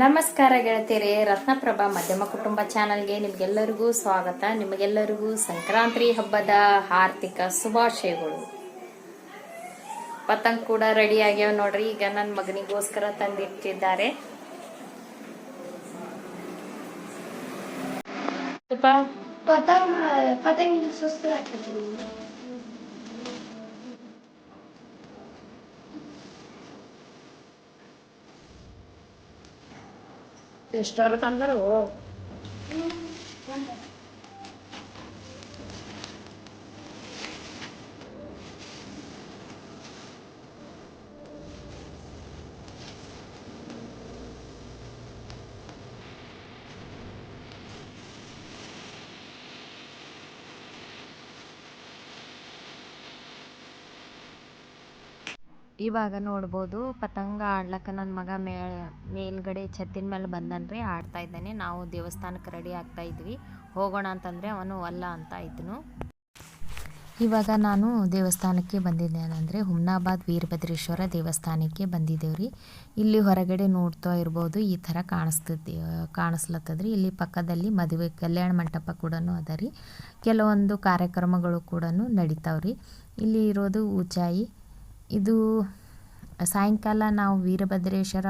ನಮಸ್ಕಾರ ಗೆಳತಿಯರೇ, ರತ್ನಪ್ರಭಾ ಮಧ್ಯಮ ಕುಟುಂಬ ಚಾನಲ್ಗೆ ನಿಮ್ಗೆಲ್ಲರಿಗೂ ಸ್ವಾಗತ. ನಿಮಗೆಲ್ಲರಿಗೂ ಸಂಕ್ರಾಂತಿ ಹಬ್ಬದ ಆರ್ಥಿಕ ಶುಭಾಶಯಗಳು. ಪತಂಗ್ ಕೂಡ ರೆಡಿ ಆಗ್ಯಾವ ನೋಡ್ರಿ, ಈಗ ನನ್ನ ಮಗನಿಗೋಸ್ಕರ ತಂದಿಟ್ಟಿದ್ದಾರೆ. ಪತಂಗ ಪತಂಗ ಸುಸ್ತು ಆಗ್ತದೆ ಎಷ್ಟರ ಇವಾಗ ನೋಡ್ಬೋದು, ಪತಂಗ ಆಡ್ಲಕ್ಕ ನನ್ನ ಮಗ ಮೇ, ಮೇಲ್ಗಡೆ ಛತ್ತಿನ ಮೇಲೆ ಬಂದನ್ರಿ, ಆಡ್ತಾ ಇದ್ದಾನೆ. ನಾವು ದೇವಸ್ಥಾನಕ್ಕೆ ರೆಡಿ ಆಗ್ತಾ ಇದ್ವಿ. ಹೋಗೋಣ ಅಂತಂದರೆ ಅವನು ಅಲ್ಲ ಅಂತ ಇದ್ನು. ಇವಾಗ ನಾನು ದೇವಸ್ಥಾನಕ್ಕೆ ಬಂದಿದ್ದೇನೆ ಅಂದರೆ ಹುಮ್ನಾಬಾದ್ ವೀರಭದ್ರೇಶ್ವರ ದೇವಸ್ಥಾನಕ್ಕೆ ಬಂದಿದ್ದೇವ್ರಿ. ಇಲ್ಲಿ ಹೊರಗಡೆ ನೋಡ್ತಾ ಇರ್ಬೋದು, ಈ ಥರ ಕಾಣಿಸ್ತದೆ ಕಾಣಿಸ್ಲತ್ತದ್ರಿ. ಇಲ್ಲಿ ಪಕ್ಕದಲ್ಲಿ ಮದುವೆ ಕಲ್ಯಾಣ ಮಂಟಪ ಕೂಡ ಅದ ರೀ. ಕೆಲವೊಂದು ಕಾರ್ಯಕ್ರಮಗಳು ಕೂಡ ನಡೀತಾವ್ರಿ. ಇಲ್ಲಿ ಇರೋದು ಊಚಾಯಿ ಇದು ಸಾಯಂಕಾಲ ನಾವು ವೀರಭದ್ರೇಶ್ವರ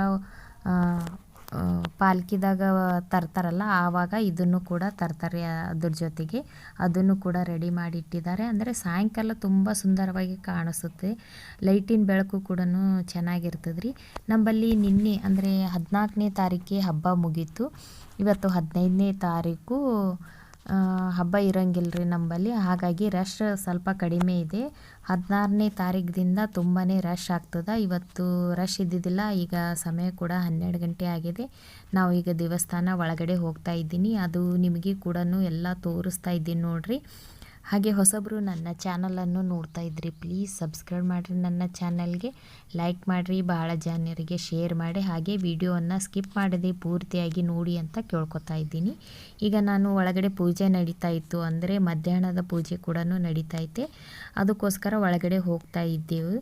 ಪಾಲ್ಕಿದಾಗ ತರ್ತಾರಲ್ಲ, ಆವಾಗ ಇದನ್ನು ಕೂಡ ತರ್ತಾರೆ ಅದ್ರ ಜೊತೆಗೆ. ಅದನ್ನು ಕೂಡ ರೆಡಿ ಮಾಡಿ ಇಟ್ಟಿದ್ದಾರೆ ಅಂದರೆ ಸಾಯಂಕಾಲ ತುಂಬ ಸುಂದರವಾಗಿ ಕಾಣಿಸುತ್ತೆ. ಲೈಟಿನ ಬೆಳಕು ಕೂಡ ಚೆನ್ನಾಗಿರ್ತದೆ ರೀ ನಮ್ಮಲ್ಲಿ ನಿನ್ನೆ, ಅಂದರೆ ಹದಿನಾಲ್ಕನೇ ತಾರೀಕಿಗೆ ಹಬ್ಬ ಮುಗೀತು. ಇವತ್ತು ಹದಿನೈದನೇ ತಾರೀಕು ಹಬ್ಬ ಇರಂಗಿಲ್ಲ ರೀ ನಮ್ಮಲ್ಲಿ ಹಾಗಾಗಿ ರಶ್ ಸ್ವಲ್ಪ ಕಡಿಮೆ ಇದೆ. ಹದಿನಾರನೇ ತಾರೀಕಿನಿಂದ ತುಂಬಾ ರಶ್ ಆಗ್ತದೆ. ಇವತ್ತು ರಶ್ ಇದ್ದಿದ್ದಿಲ್ಲ, ಈಗ ಸಮಯ ಕೂಡ ಹನ್ನೆರಡು ಗಂಟೆ ಆಗಿದೆ. ನಾವು ಈಗ ದೇವಸ್ಥಾನ ಒಳಗಡೆ ಹೋಗ್ತಾ ಇದ್ದೀನಿ. ಅದು ನಿಮಗೆ ಕೂಡ ಎಲ್ಲ ತೋರಿಸ್ತಾ ಇದ್ದೀನಿ ನೋಡ್ರಿ. ಹಾಗೆ ಹೊಸಬರು ನನ್ನ ಚಾನಲನ್ನು ನೋಡ್ತಾ ಇದ್ರಿ ಪ್ಲೀಸ್ ಸಬ್ಸ್ಕ್ರೈಬ್ ಮಾಡಿರಿ ನನ್ನ ಚಾನಲ್ಗೆ ಲೈಕ್ ಮಾಡಿರಿ ಭಾಳ ಜನರಿಗೆ ಶೇರ್ ಮಾಡಿ, ಹಾಗೆ ವಿಡಿಯೋವನ್ನು ಸ್ಕಿಪ್ ಮಾಡದೆ ಪೂರ್ತಿಯಾಗಿ ನೋಡಿ ಅಂತ ಕೇಳ್ಕೊತಾ ಇದ್ದೀನಿ. ಈಗ ನಾನು ಒಳಗಡೆ ಪೂಜೆ ನಡೀತಾ ಇತ್ತು ಅಂದರೆ ಮಧ್ಯಾಹ್ನದ ಪೂಜೆ ಕೂಡ ನಡೀತಾ ಇತ್ತೆ ಅದಕ್ಕೋಸ್ಕರ ಒಳಗಡೆ ಹೋಗ್ತಾ ಇದ್ದೆವು.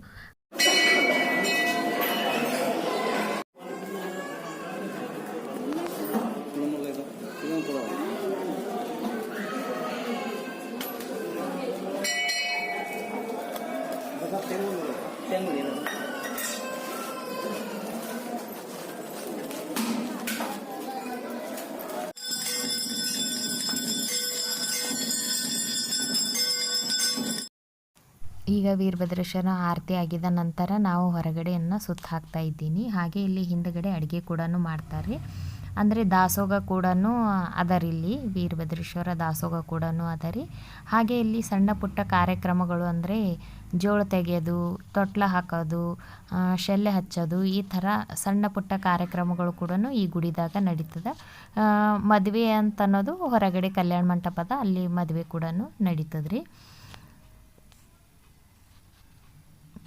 ಈಗ ವೀರಭದ್ರೇಶ್ವರ ಆರತಿ ಆಗಿದ ನಂತರ ನಾವು ಹೊರಗಡೆಯನ್ನು ಸುತ್ತ ಹಾಕ್ತಾ ಇದ್ದೀನಿ. ಹಾಗೆ ಇಲ್ಲಿ ಹಿಂದ್ಗಡೆ ಅಡುಗೆ ಕೂಡ ಮಾಡ್ತಾರೆ. ಅಂದರೆ ದಾಸೋಗ ಕೂಡ ಅದರಿಲ್ಲಿ ವೀರಭದ್ರೇಶ್ವರ ದಾಸೋಗ ಕೂಡ ಅದರಿ. ಹಾಗೆ ಇಲ್ಲಿ ಸಣ್ಣ ಪುಟ್ಟ ಕಾರ್ಯಕ್ರಮಗಳು ಅಂದರೆ ಜೋಳ ತೆಗೆಯೋದು ತೊಟ್ಲ ಹಾಕೋದು ಶೆಲ್ಲೆ ಹಚ್ಚೋದು, ಈ ಥರ ಸಣ್ಣ ಪುಟ್ಟ ಕಾರ್ಯಕ್ರಮಗಳು ಕೂಡ ಈ ಗುಡಿದಾಗ ನಡೀತದೆ. ಮದುವೆ ಅಂತ ಅನ್ನೋದು ಹೊರಗಡೆ ಕಲ್ಯಾಣ ಮಂಟಪದ ಅಲ್ಲಿ ಮದುವೆ ಕೂಡ ನಡೀತದ್ರಿ.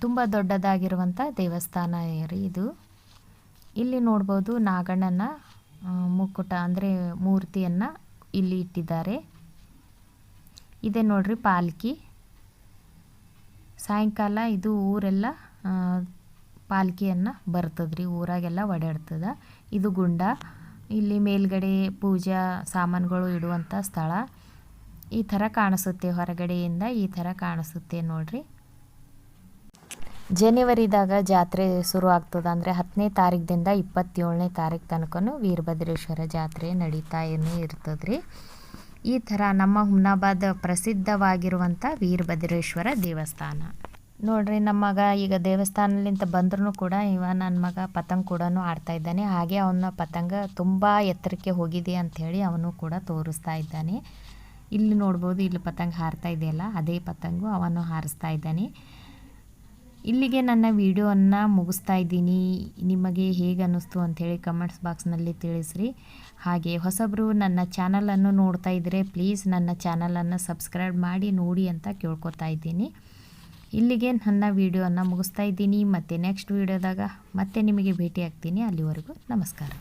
ತುಂಬ ದೊಡ್ಡದಾಗಿರುವಂಥ ದೇವಸ್ಥಾನ ರೀ ಇದು. ಇಲ್ಲಿ ನೋಡ್ಬೋದು ನಾಗಣ್ಣನ ಮುಕ್ಕುಟ ಅಂದರೆ ಮೂರ್ತಿಯನ್ನು ಇಲ್ಲಿ ಇಟ್ಟಿದ್ದಾರೆ. ಇದೆ ನೋಡ್ರಿ ಪಾಲ್ಕಿ. ಸಾಯಂಕಾಲ ಇದು ಊರೆಲ್ಲ ಪಾಲ್ಕಿಯನ್ನು ಬರ್ತದ್ರಿ, ಊರಾಗೆಲ್ಲ ಓಡಾಡ್ತದೆ ಇದು ಗುಂಡ. ಇಲ್ಲಿ ಮೇಲ್ಗಡೆ ಪೂಜಾ ಸಾಮಾನುಗಳು ಇಡುವಂಥ ಸ್ಥಳ. ಈ ಥರ ಕಾಣಿಸುತ್ತೆ ಹೊರಗಡೆಯಿಂದ, ಈ ಥರ ಕಾಣಿಸುತ್ತೆ ನೋಡ್ರಿ. ಜನವರಿದಾಗ ಜಾತ್ರೆ ಶುರು ಆಗ್ತದೆ ಅಂದರೆ ಹತ್ತನೇ ತಾರೀಕಿಂದ ಇಪ್ಪತ್ತೇಳನೇ ತಾರೀಕು ತನಕನೂ ವೀರಭದ್ರೇಶ್ವರ ಜಾತ್ರೆ ನಡೀತಾನೇ ರೀ ಈ ಥರ ನಮ್ಮ ಹುಮ್ನಾಬಾದ್ ಪ್ರಸಿದ್ಧವಾಗಿರುವಂಥ ವೀರಭದ್ರೇಶ್ವರ ದೇವಸ್ಥಾನ. ನೋಡ್ರಿ, ನಮ್ಮ ಮಗ ಈಗ ದೇವಸ್ಥಾನಲಿಂತ ಬಂದ್ರೂ ಕೂಡ ಇವ ನನ್ನ ಮಗ ಪತಂಗ ಕೂಡ ಆಡ್ತಾ ಇದ್ದಾನೆ. ಹಾಗೆ ಅವನ ಪತಂಗ ತುಂಬ ಎತ್ತರಕ್ಕೆ ಹೋಗಿದೆ ಅಂಥೇಳಿ ಅವನು ಕೂಡ ತೋರಿಸ್ತಾ ಇದ್ದಾನೆ. ಇಲ್ಲಿ ನೋಡ್ಬೋದು, ಇಲ್ಲಿ ಪತಂಗ ಹಾರ್ತಾ ಇದೆಯಲ್ಲ, ಅದೇ ಪತಂಗು ಅವನು ಹಾರಿಸ್ತಾ ಇದ್ದಾನೆ. ಇಲ್ಲಿಗೆ ನನ್ನ ವಿಡಿಯೋವನ್ನು ಮುಗಿಸ್ತಾ ಇದ್ದೀನಿ. ನಿಮಗೆ ಹೇಗೆ ಅನ್ನಿಸ್ತು ಅಂಥೇಳಿ ಕಮೆಂಟ್ಸ್ ಬಾಕ್ಸ್ನಲ್ಲಿ ತಿಳಿಸ್ರಿ. ಹಾಗೆ ಹೊಸಬರು ನನ್ನ ಚಾನಲನ್ನು ನೋಡ್ತಾ ಇದ್ದರೆ ಪ್ಲೀಸ್ ನನ್ನ ಚಾನಲನ್ನು ಸಬ್ಸ್ಕ್ರೈಬ್ ಮಾಡಿ, ನೋಡಿ ಅಂತ ಕೇಳ್ಕೊತಾ ಇದ್ದೀನಿ. ಇಲ್ಲಿಗೆ ನನ್ನ ವಿಡಿಯೋವನ್ನು ಮುಗಿಸ್ತಾ ಇದ್ದೀನಿ. ಮತ್ತು ನೆಕ್ಸ್ಟ್ ವಿಡಿಯೋದಾಗ ಮತ್ತೆ ನಿಮಗೆ ಭೇಟಿ ಆಗ್ತೀನಿ ಅಲ್ಲಿವರೆಗೂ ನಮಸ್ಕಾರ.